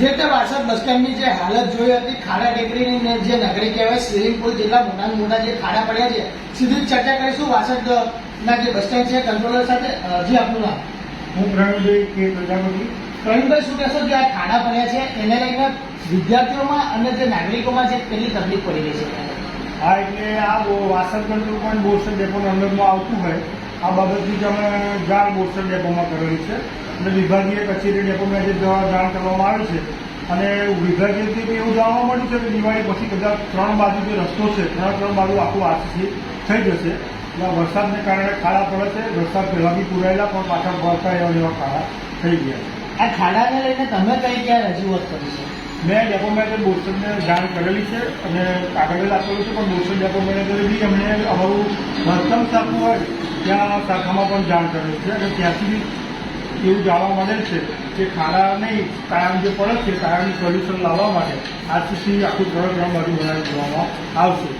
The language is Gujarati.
જે તે વાસદ બસ સ્ટેન્ડની જે હાલત જોઈ હતી ખાડા ટેકરીની જે નગરી કહેવાય સ્વિમિંગ પુલ જેટલા મોટા મોટા જે ખાડા પડ્યા છે સીધી ચર્ચા કરીશું વાસદ ના જે બસ સ્ટેન્ડ છે કંટ્રોલર સાથે. હજી જી આપનું નામ? હું પ્રવીણભાઈ કે પ્રજાપતિ. પ્રવીણભાઈ શું કહેશો જે આ ખાડા પડ્યા છે? એને લઈને વિદ્યાર્થીઓમાં અને જે નાગરિકોમાં જે પેલી તકલીફ પડી રહી છે? હા એટલે આ વાસણ કંટ્રોલ છે જે પણ અંદરમાં આવતું હોય આ બાબતની જ અમે જાણ બોરસદ ડેપોમાં કરેલી છે અને વિભાગીય કચેરી ડેપોમાં જે જાણ કરવામાં આવી છે અને વિભાગીયથી એવું જાણવા મળ્યું છે કે દિવાળી પછી કદાચ ત્રણ બાજુ જે રસ્તો છે ત્રણ ત્રણ બાજુ આખું આરસીસી થઈ જશે. એટલે આ વરસાદને કારણે ખાડા પડે છે. વરસાદ પહેલાં બી પુરાયેલા પણ પાછા ભરતા એવા જેવા ખાડા થઈ ગયા છે. આ ખાડાને લઈને તમે કઈ ક્યાં રજૂઆત કરી છે? મેં ડેપો મેનેજર બોરસદને જાણ કરેલી છે અને કાગળ આપેલું છે પણ બોરસદ ડેપો મેનેજરે બી અમને અમારું મહત્તમ શાખું હોય ત્યાં શાખામાં પણ જાણ કરે છે અને ત્યાંથી એવું જાણવા મળે છે કે ખાડા નહીં કાયમ જે પડે છે કાયમ સોલ્યુશન લાવવા માટે આરસીસી આખું ત્રણ ત્રણ બાજુ બનાવી દેવામાં આવશે.